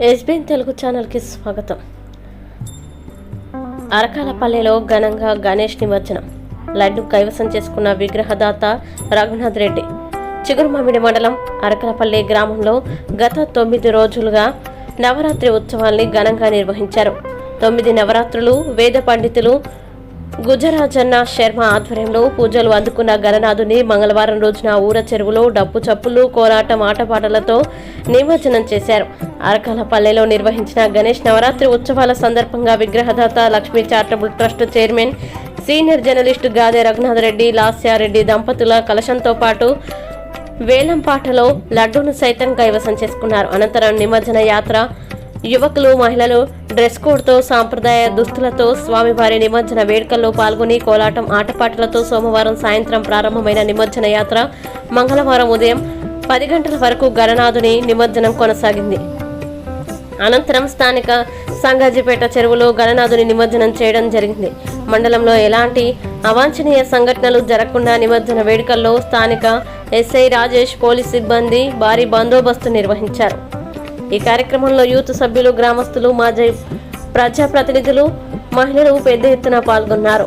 SBN Telugu ఛానల్కి స్వాగతం. అరకాలపల్లెలో ఘనంగా గణేష్ నిమజ్జనం. లడ్డు కైవసం చేసుకున్న విగ్రహదాత రఘునాథ్ రెడ్డి. చిగురుమామిడి మండలం అరకలపల్లి గ్రామంలో గత తొమ్మిది రోజులుగా నవరాత్రి ఉత్సవాల్ని ఘనంగా నిర్వహించారు. తొమ్మిది నవరాత్రులు వేద పండితులు గుజరాజన్న శర్మ ఆధ్వర్యంలో పూజలు అందుకున్న గణనాథుని మంగళవారం రోజున ఊర చెరువులో డప్పు చప్పులు కోలాటం ఆటపాటలతో నిమజ్జనం చేశారు. అరకాలపల్లెలో నిర్వహించిన గణేష్ నవరాత్రి ఉత్సవాల సందర్భంగా విగ్రహదాత Lakshmi charitable trust chairman senior journalist Gade Raghunatha Reddy Lasya Reddy దంపతుల కలశంతో పాటు వేలంపాటలో లడ్డూను సైతం కైవసం చేసుకున్నారు. అనంతరం నిమజ్జన యాత్ర యువకులు మహిళలు డ్రెస్ కోడ్తో సాంప్రదాయ దుస్తులతో స్వామివారి నిమజ్జన వేడుకల్లో పాల్గొని కోలాటం ఆటపాటలతో సోమవారం సాయంత్రం ప్రారంభమైన నిమజ్జన యాత్ర మంగళవారం ఉదయం పది గంటల వరకు గణనాథుని నిమజ్జనం కొనసాగింది. అనంతరం స్థానిక సంగాజిపేట చెరువులో గణనాథుని నిమజ్జనం చేయడం జరిగింది. మండలంలో ఎలాంటి అవాంఛనీయ సంఘటనలు జరగకుండా నిమజ్జన వేడుకల్లో స్థానిక ఎస్ఐ రాజేష్ పోలీస్ సిబ్బంది భారీ బందోబస్తు నిర్వహించారు. ఈ కార్యక్రమంలో యూత్ సభ్యులు గ్రామస్తులు మాజీ ప్రజాప్రతినిధులు మహిళలు పెద్ద ఎత్తున పాల్గొన్నారు.